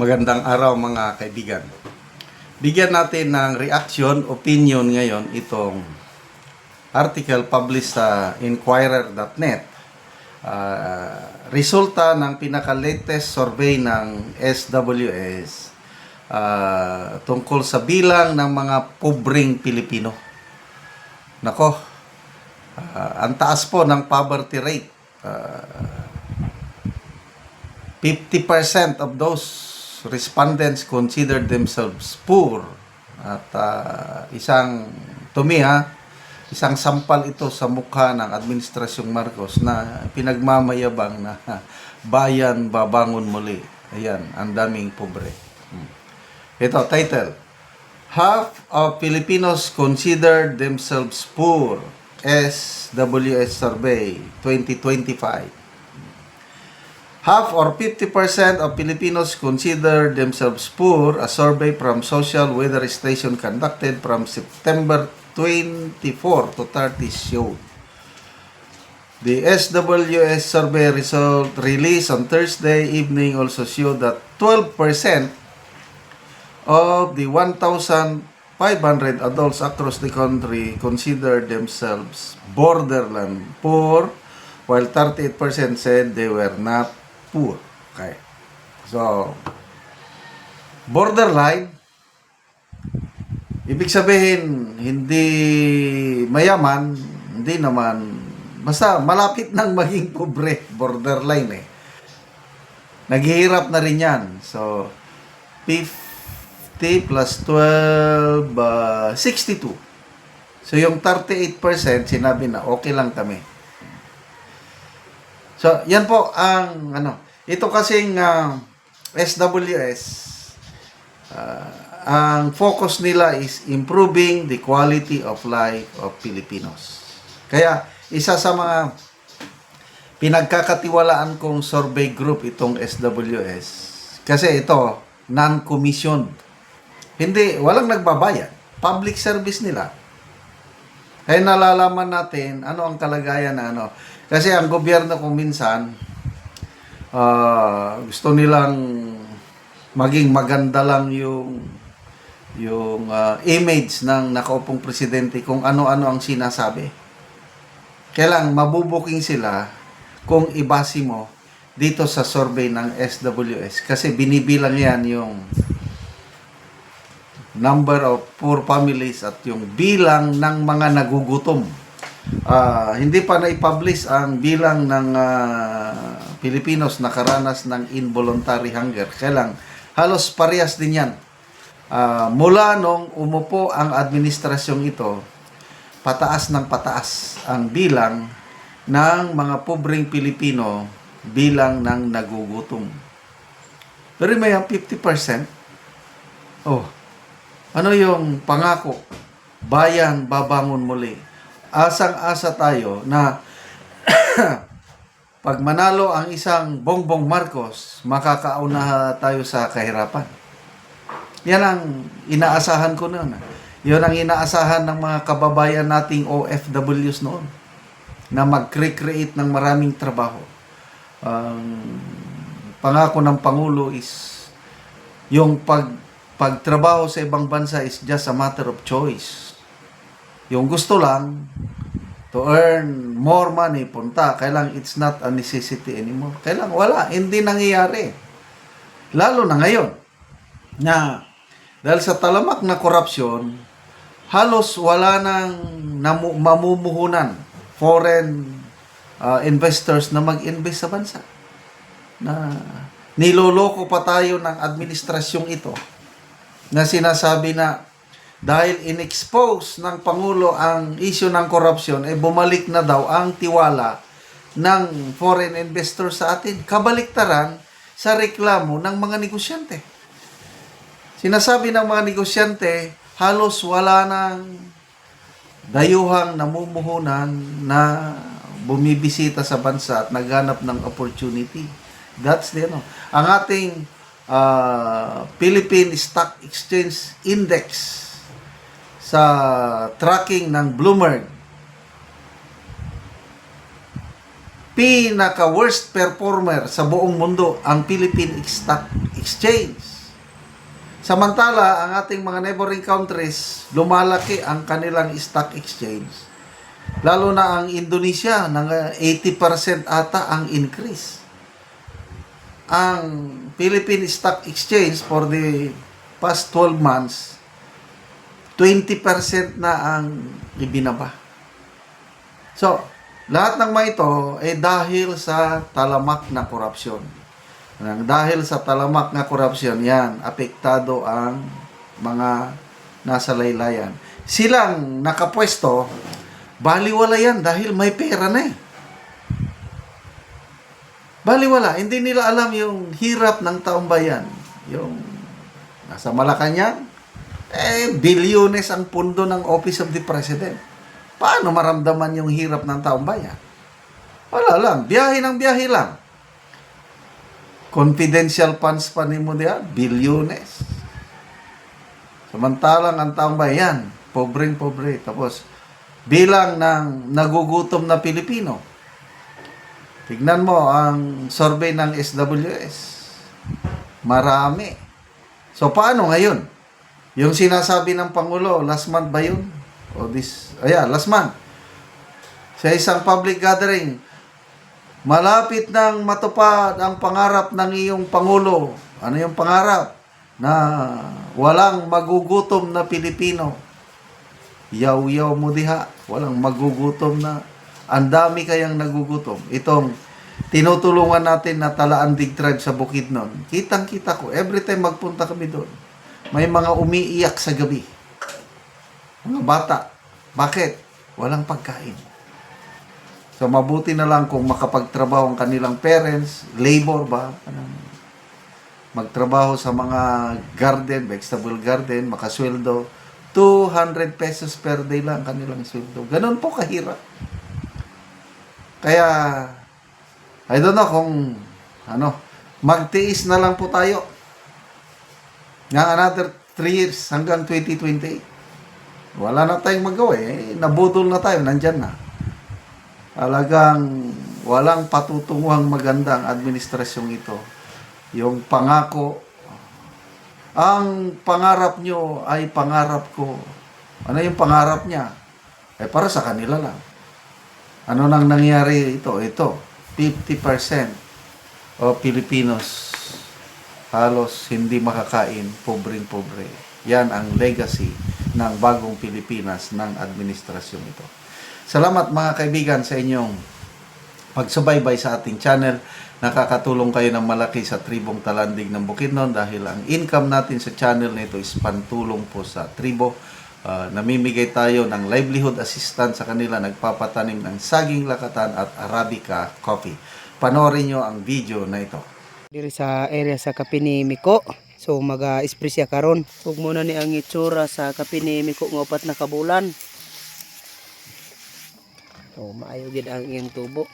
Magandang araw mga kaibigan. Bigyan natin ng reaction, opinion ngayon itong article published sa Inquirer.net. Ah, resulta ng pinaka-latest survey ng SWS ah, tungkol sa bilang ng mga pobreng Pilipino. Nako, ah, ang taas po ng poverty rate. Ah, 50% of those respondents considered themselves poor. At ah, isang, to me ha, isang sampal ito sa mukha ng Administrasyong Marcos na pinagmamayabang na bayan babangon muli. Ayan, ang daming pobre. Hmm. Ito, title. Half of Filipinos consider themselves poor. SWS Survey 2025. Half or 50% of Filipinos consider themselves poor, a survey from Social Weather Station conducted from September 24 to 30 showed. The SWS survey result released on Thursday evening also showed that 12% of the 1,500 adults across the country consider themselves borderland poor, while 38% said they were not poor. Okay. So, borderline, ibig sabihin, hindi mayaman, hindi naman, basta malapit nang maging pobre, borderline eh. Naghihirap na rin yan. So, 50 plus 12, uh, 62. So, yung 38% sinabi na okay lang kami. So, yan po ang ano. Ito kasing ah, SWS ah, ang focus nila is improving the quality of life of Filipinos. Kaya isa sa mga pinagkakatiwalaan kong survey group itong SWS kasi ito non-commissioned. Hindi walang nagbabayad. Public service nila. Kaya nalalaman natin ano ang kalagayan na ano. Kasi ang gobyerno kung minsan ah, gusto nilang maging maganda lang yung yung ah, image ng nakaupong presidente kung ano-ano ang sinasabi. Kailang mabubuking sila kung ibasi mo dito sa survey ng SWS kasi binibilang yan yung number of poor families at yung bilang ng mga nagugutom. Ah, hindi pa na-publish ang bilang ng ah, Pilipinos nakaranas ng involuntary hunger. Kailang halos parehas din yan. Ah, mula nung umupo ang administrasyong ito, pataas ng pataas ang bilang ng mga pobreng Pilipino bilang ng nagugutom. Pero may 50%. Oh, ano yung pangako? Bayan babangon muli. Asang-asa tayo na pag manalo ang isang Bongbong Marcos, makakauna tayo sa kahirapan. Yan ang inaasahan ko noon. Yan ang inaasahan ng mga kababayan nating OFWs noon na mag-create ng maraming trabaho. Ang pangako ng Pangulo is yung pag pagtrabaho sa ibang bansa is just a matter of choice. Yung gusto lang to earn more money, punta. Kailang it's not a necessity anymore. Kailang wala, hindi nangyayari. Lalo na ngayon na dahil sa talamak na korupsyon, halos wala nang namu- mamumuhunan foreign uh, investors na mag-invest sa bansa. Na niloloko pa tayo ng administrasyong ito na sinasabi na dahil in-expose ng Pangulo ang issue ng korupsyon, eh bumalik na daw ang tiwala ng foreign investor sa atin. Kabaliktaran sa reklamo ng mga negosyante. Sinasabi ng mga negosyante, halos wala nang dayuhang namumuhunan na bumibisita sa bansa at naghanap ng opportunity. That's the ano. Ang ating ah, Philippine Stock Exchange Index sa tracking ng Bloomberg pinaka-worst performer sa buong mundo ang Philippine Stock Exchange. Samantala, ang ating mga neighboring countries, lumalaki ang kanilang stock exchange. Lalo na ang Indonesia, ng uh, 80% ata ang increase. Ang Philippine Stock Exchange for the past 12 months, 20% na ang ibinaba. So, lahat ng mga ito ay dahil sa talamak na korupsyon. Dahil sa talamak na korupsyon, yan, apektado ang mga nasa laylayan. Silang nakapwesto, baliwala yan dahil may pera na eh. Baliwala, hindi nila alam yung hirap ng taong bayan. Yung nasa Malacanang, eh, bilyones ang pundo ng Office of the President. Paano maramdaman yung hirap ng taong bayan? Wala lang, biyahe ng biyahe lang. Confidential funds pa ni mo diyan, bilyones. Samantalang ang taong bayan, pobreng pobre. Tapos, bilang ng nagugutom na Pilipino, tignan mo ang survey ng SWS. Marami. So, paano ngayon? Yung sinasabi ng Pangulo, last month ba yun? O this, ayan, last month. Sa isang public gathering, malapit nang matupad ang pangarap ng iyong Pangulo. Ano yung pangarap? Na walang magugutom na Pilipino. Yaw-yaw mo diha. Walang magugutom na. Ang dami kayang nagugutom. Itong tinutulungan natin na talaan big tribe sa Bukidnon. Kitang-kita ko. Every time magpunta kami doon, may mga umiiyak sa gabi. Mga bata. Bakit? Walang pagkain. So mabuti na lang kung makapagtrabaho ang kanilang parents, labor ba? Anong, magtrabaho sa mga garden, vegetable garden, makasweldo. 200 pesos per day lang kanilang sweldo. Ganun po kahirap. Kaya, I don't know kung, ano, magtiis na lang po tayo. Nga another 3 years hanggang 2028. Wala na tayong magawa eh. Nabudol na tayo, nandyan na. Talagang walang patutunguhang maganda ang administrasyong ito. Yung pangako, ang pangarap nyo ay pangarap ko. Ano yung pangarap niya? Eh para sa kanila lang. Ano nang nangyari ito? Ito, 50% o Pilipinos halos hindi makakain, pobreng-pobre. Yan ang legacy ng bagong Pilipinas ng administrasyong ito. Salamat mga kaibigan sa inyong pagsubaybay sa ating channel. Nakakatulong kayo ng malaki sa tribong talandig ng Bukidnon dahil ang income natin sa channel nito is pantulong po sa tribo. Ah, namimigay tayo ng livelihood assistance sa kanila, nagpapatanim ng saging lakatan at Arabica coffee. Panoorin nyo ang video na ito. Diri sa area sa Kapini Miko. So maga-spray siya karon. Ug muna ni ang itsura sa Kapini Miko nga upat na kabulan. So maayo gid ang iyang tubo.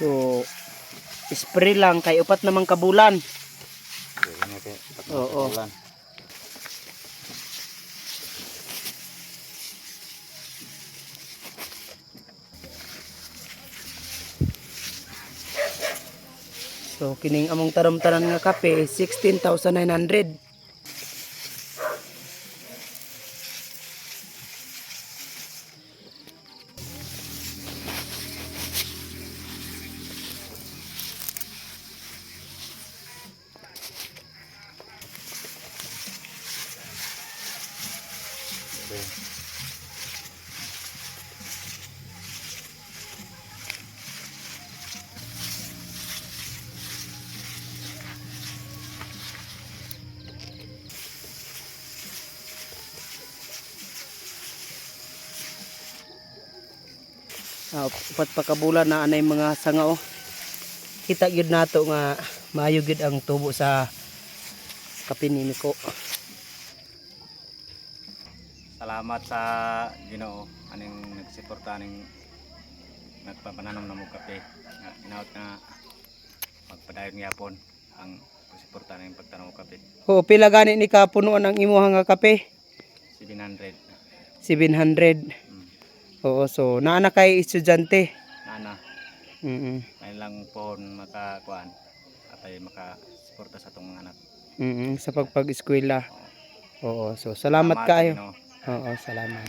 So spray lang kay upat namang kabulan. Oo. So kining among taram-taran nga kape 16,900. Ah, upat pa kabulan na anay mga sanga oh. Kita gyud nato nga maayo gyud ang tubo sa kapinimi ko. Salamat sa Ginoo aning nagsuporta aning nagpapananom na mo kape. Nga inaot nga magpadayon gyapon ang suporta ning pagtanaw mo kape. Oh, pila gani ni kapunuan ang imuhang nga kape? 700. 700. Oo, so naana kay estudyante. Nana, Mm. may lang pohon makakuan at ay makasuporta sa itong mga anak. Mm. Sa pagpag-eskwela. Oo, so salamat kayo. Ginoo. Oo, salamat.